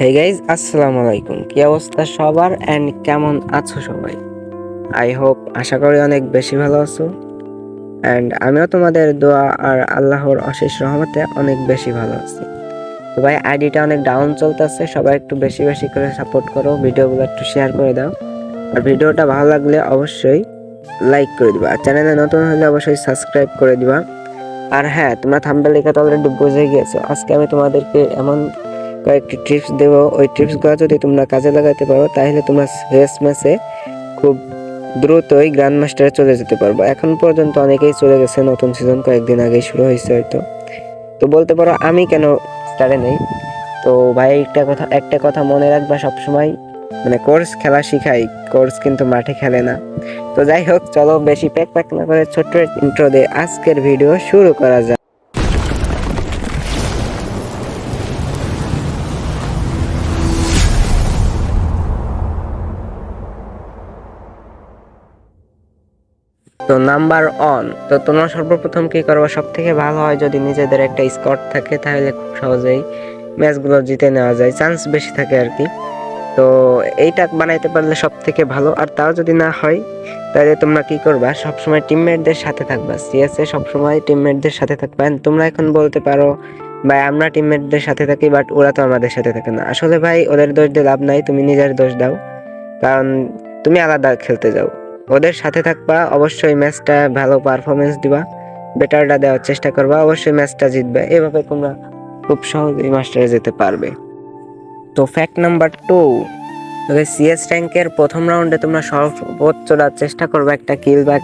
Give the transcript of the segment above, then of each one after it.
Hey guys আসসালামু আলাইকুম। কি অবস্থা সবার? অ্যান্ড কেমন আছো সবাই? আই হোপ আশা করি অনেক বেশি ভালো আছো। অ্যান্ড আমিও তোমাদের দোয়া আর আল্লাহর অশেষ রহমতে অনেক বেশি ভালো আছি। তো ভাই, আইডিটা অনেক ডাউন চলতেছে, সবাই একটু বেশি বেশি করে সাপোর্ট করো, ভিডিওগুলো একটু শেয়ার করে দাও। আর ভিডিওটা ভালো লাগলে অবশ্যই লাইক করে দিবা। আর চ্যানেলে নতুন হলে অবশ্যই সাবস্ক্রাইব করে দিবা। আর হ্যাঁ তোমরা থাম্বেল লেখা তো অলরেডি বুঝে গিয়েছো। আজকে আমি তোমাদেরকে এমন কয়েকটি টিপস দেবো। ওই টিপসগুলো যদি তোমরা কাজে লাগাতে পারো, তাহলে তোমরা শেষ ম্যাচে খুব দ্রুতই গ্র্যান্ড মাস্টারে চলে যেতে পারব। এখন পর্যন্ত অনেকেই চলে গেছে, নতুন সিজন কয়েকদিন আগেই শুরু হয়েছে হয়তো। তো বলতে পারো, আমি কেন স্টারে নেই? তো ভাই, একটা কথা একটা কথা মনে রাখবা, সবসময় মানে কোর্স খেলা শিখাই কোর্স কিন্তু মাঠে খেলে না। তো যাই হোক, চলো বেশি প্যাক প্যাক না করে ছোট্ট ইন্ট্রো দিয়ে আজকের ভিডিও শুরু করা যাক। তো নাম্বার অন তো তোমরা সর্বপ্রথম কি করব? সব থেকে ভালো হয় যদি নিজেদের একটা স্কট থাকে, তাহলে খুব সহজেই ম্যাচগুলো জিতে নেওয়া যায়। চান্স বেশি থাকে আর কি। তো এইটা বানাইতে পারলে সব থেকে ভালো। আর তাও যদি না হয়, তাহলে তোমরা কি করবা? সবসময় টিমমেটদের সাথে থাকবা। সিএসএ সবসময় টিমমেটদের সাথে থাকবা। তোমরা এখন বলতে পারো, ভাই, আমরা টিমমেটদের সাথে থাকি বাট ওরা তো আমাদের সাথে থাকে না। আসলে ভাই, ওদের দোষ দিয়ে লাভ নাই, তুমি নিজের দোষ দাও। কারণ তুমি আলাদা খেলতে যাও। ওদের সাথে থাকবা, অবশ্যই ম্যাচটা ভালো পারফরমেন্স দিবা বেটারটা দেওয়ার চেষ্টা করবা, অবশ্যই ম্যাচটা জিতবে। এভাবে তোমরা খুব সহজেই মাস্টারে যেতে পারবে। তো ফ্যাক্ট নাম্বার টু তবে সিএস র্যাঙ্কের প্রথম রাউন্ডে তোমরা সর্বোচ্চ চেষ্টা করবা, একটা কিল বা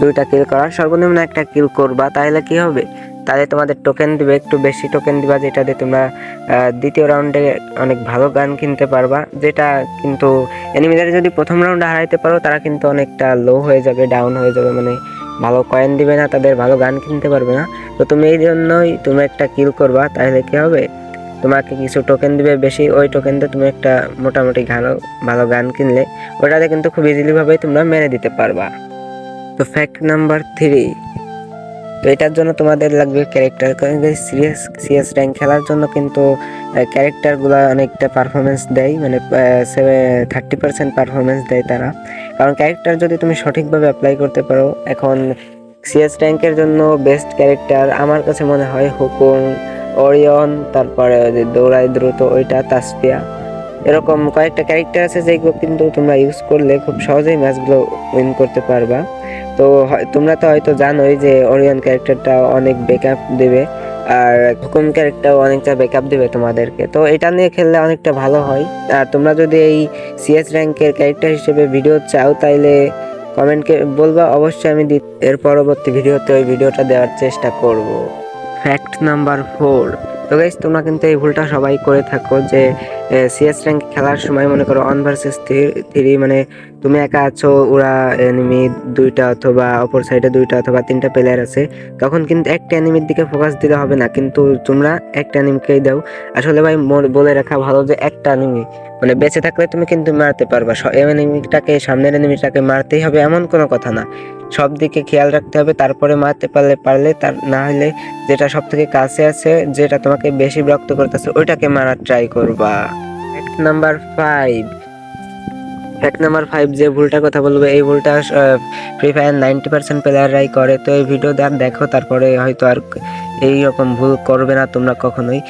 দুইটা কিল করার। সর্বনিম্ন একটা কিল করবা, তাহলে কি হবে? তাহলে তোমাদের টোকেন দিবে, একটু বেশি টোকেন দিবা, যেটা দিয়ে তোমরা দ্বিতীয় রাউন্ডে অনেক ভালো গান কিনতে পারবা। যেটা কিন্তু এনিমিদের যদি প্রথম রাউন্ডে হারাইতে পারো, তারা কিন্তু অনেকটা লো হয়ে যাবে ডাউন হয়ে যাবে মানে ভালো কয়েন দিবে না, তাদের ভালো গান কিনতে পারবে না। তো তুমি এই জন্যই তুমি একটা কিল করবা, তাহলে কি হবে? তোমাকে কিছু টোকেন দিবে বেশি, ওই টোকেন দিয়ে তুমি একটা মোটামুটি ভালো ভালো গান কিনলে, ওটাতে কিন্তু খুব ইজিলি ভাবে তোমরা মেরে দিতে পারবা। তো ফ্যাক্ট নাম্বার থ্রি তো এটার জন্য তোমাদের লাগবে ক্যারেক্টার কারণ সিরিয়াস সিএস র্যাঙ্ক খেলার জন্য কিন্তু ক্যারেক্টারগুলো অনেকটা পারফরমেন্স দেয় মানে থার্টি পার্সেন্ট পারফরমেন্স দেয় তারা। কারণ ক্যারেক্টার যদি তুমি সঠিকভাবে অ্যাপ্লাই করতে পারো, এখন সিএস র্যাঙ্কের জন্য বেস্ট ক্যারেক্টার আমার কাছে মনে হয় হুকুম ওরিয়ন তারপরে ওই যে দৌড়াই দ্রুত ওইটা, তাসপিয়া। এরকম কয়েকটা ক্যারেক্টার আছে যেগুলো কিন্তু তোমরা ইউজ করলে খুব সহজেই ম্যাচগুলো উইন করতে পারবা। তো তোমরা তো হয়তো জানোই যে ওরিয়ন ক্যারেক্টারটা অনেক ব্যাকআপ দেবে, আর হুকুম ক্যারেক্টারও অনেকটা ব্যাকআপ দেবে তোমাদেরকে। তো এটা নিয়ে খেললে অনেকটা ভালো হয়। আর তোমরা যদি এই সিএস র্যাঙ্কের ক্যারেক্টার হিসেবে ভিডিও চাও, তাইলে কমেন্টকে বলবা, অবশ্যই আমি এর পরবর্তী ভিডিওতে ওই ভিডিওটা দেওয়ার চেষ্টা করব। ফ্যাক্ট নাম্বার ফোর তো গাইস তোমরা কিন্তু এই ভুলটা সবাই করে থাকো যে সিএস র্যাঙ্ক খেলার সময় মনে করো অন ভার্সেস থ্রি মানে তুমি একা আছো, ওরা এনিমি দুইটা অথবা অপর সাইডে দুইটা অথবা তিনটা প্লেয়ার আছে, তখন কিন্তু একটা এনিমির দিকে ফোকাস দিতে হবে না, কিন্তু তোমরা একটা এনিমিকেই দাও। আসলে ভাই বলে রাখা ভালো যে একটা এনিমি মানে বেঁচে থাকলে তুমি কিন্তু মারতে পারবা। এনিমিটাকে সামনের এনিমিটাকে মারতেই হবে এমন কোনো কথা না। সব দিকে খেয়াল রাখতে হবে, তারপরে মারতে পারলে পারলে তার না হলে যেটা সব থেকে কাছে আছে, যেটা তোমাকে বেশি বিরক্ত করতেছে, ওইটাকে মারার ট্রাই করবা। Number five fact number five যে ভুলটা কথা বলব, এই ভুলটা ফ্রি ফায়ার নাইনটি পার্সেন্ট প্লেয়াররাই করে। তো এই ভিডিও দেখ, দেখো, তারপরে হয়তো আর এই রকম ভুল করবে না তোমরা কখনোই।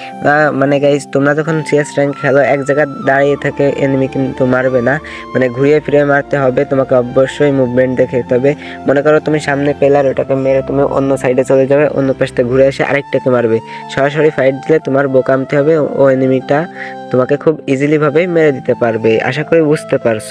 মানে গাইজ তোমরা যখন সিএস র্যাঙ্ক খেলো, এক জায়গায় দাঁড়িয়ে থেকে এনিমি কিন্তু মারবে না। মানে ঘুরিয়ে ফিরে মারতে হবে, তোমাকে অবশ্যই মুভমেন্ট দেখে যেতে হবে। মনে করো তুমি সামনে পেলার ওটাকে মেরে তুমি অন্য সাইডে চলে যাবে, অন্য পাশে ঘুরে এসে আরেকটাকে মারবে। সরাসরি ফাইট দিলে তোমার বোকামতে হবে, ও এনিমিটা তোমাকে খুব ইজিলি ভাবে মেরে দিতে পারবে। আশা করি বুঝতে পারছ।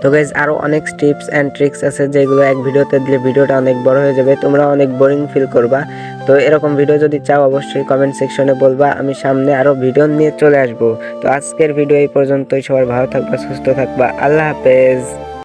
তো গাইজ আরও অনেক টিপস অ্যান্ড ট্রিক্স আছে যেগুলো এক ভিডিওতে দিলে ভিডিওটা অনেক বড় হয়ে যাবে, তোমরা অনেক বোরিং ফিল করবা। তো এরকম ভিডিও যদি চাও, অবশ্যই কমেন্ট সেকশনে বলবা, আমি সামনে আরও ভিডিও নিয়ে চলে আসব। তো আজকের ভিডিও এই পর্যন্তই সবার ভালো থাকবা, সুস্থ থাকবা, আল্লাহ হাফেজ।